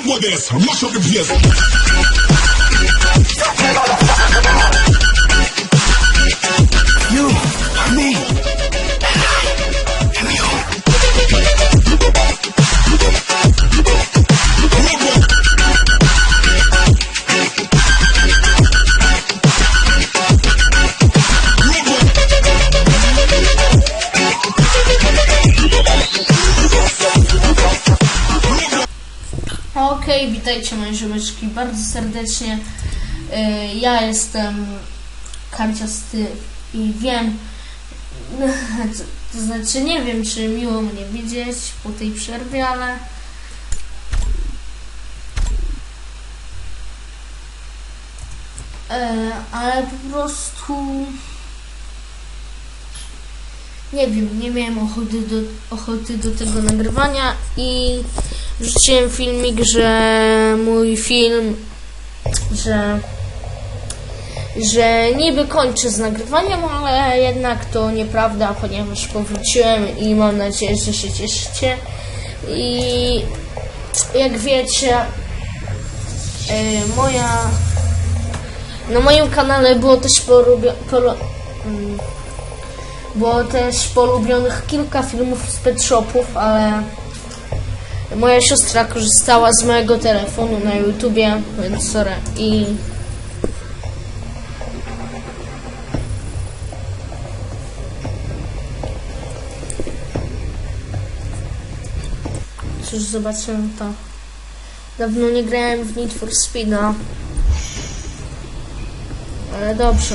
Run with this, mash up the place. Witajcie moje ziomeczki bardzo serdecznie. Y, Ja jestem karciasty i wiem, to, to znaczy nie wiem, czy miło mnie widzieć po tej przerwie, ale E, ale po prostu nie wiem, nie miałem ochoty do, ochoty do tego nagrywania i wrzuciłem filmik, że mój film, że że niby kończę z nagrywaniem, ale jednak to nieprawda, ponieważ powróciłem i mam nadzieję, że się cieszycie. I jak wiecie, e, moja na moim kanale było też porubio, mm, było też polubionych kilka filmów z pet shopów, ale moja siostra korzystała z mojego telefonu na YouTubie, więc sorry. I cóż, zobaczymy to. Dawno nie grałem w Need for Speeda. Ale dobrze.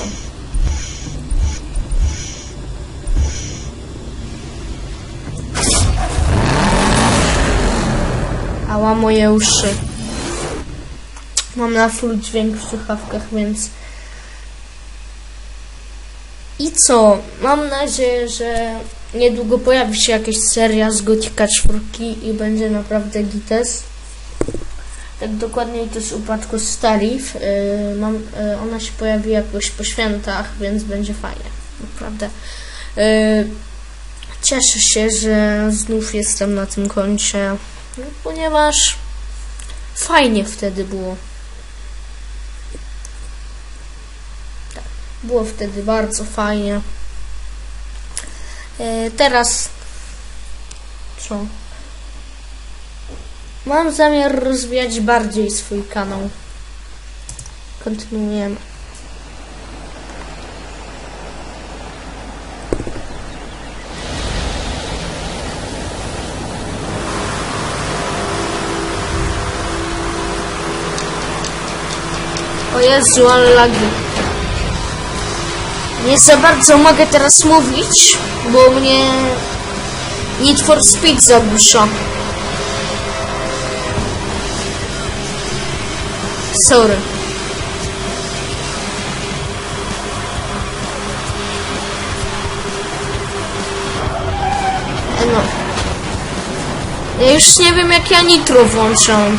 Ała moje uszy. Mam na full dźwięk w słuchawkach, więc... I co? Mam nadzieję, że niedługo pojawi się jakaś seria z Gotika 4 i będzie naprawdę gites. Tak dokładniej to jest upadku Starif. Yy, mam, yy, ona się pojawi jakoś po świętach, więc będzie fajnie. Naprawdę. Yy, cieszę się, że znów jestem na tym koncie, ponieważ fajnie wtedy było. Tak, było wtedy bardzo fajnie. Yy, teraz co? Mam zamiar rozwijać bardziej swój kanał. Kontynuujemy. O Jezu, ale lagi. Nie za bardzo mogę teraz mówić, bo mnie Need for Speed zagłusza. Sorry. E, No. Ja już nie wiem jak ja nitro włączam.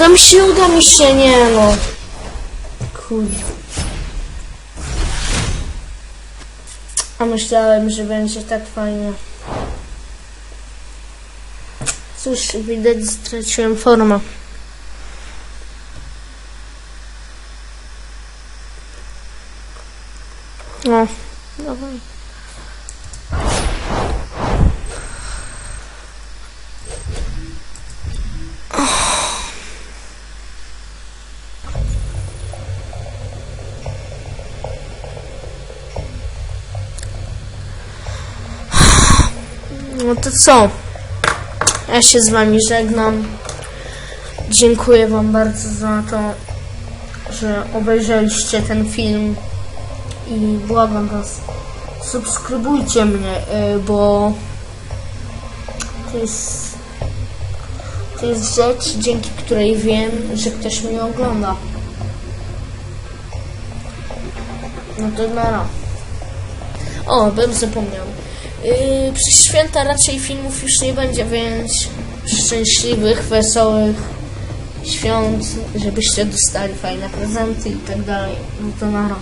Uda mi się, uda mi się, nie no. Kurwa. A myślałem, że będzie tak fajnie. Cóż, widać, straciłem formę. No, dawaj. No to co? Ja się z wami żegnam. Dziękuję wam bardzo za to, że obejrzeliście ten film i błagam was, subskrybujcie mnie, y, bo to jest to jest rzecz, dzięki której wiem, że ktoś mnie ogląda. No to nara. O, bym zapomniał. Yy, przez święta raczej filmów już nie będzie, więc szczęśliwych, wesołych świąt, żebyście dostali fajne prezenty i tak dalej. No to nara.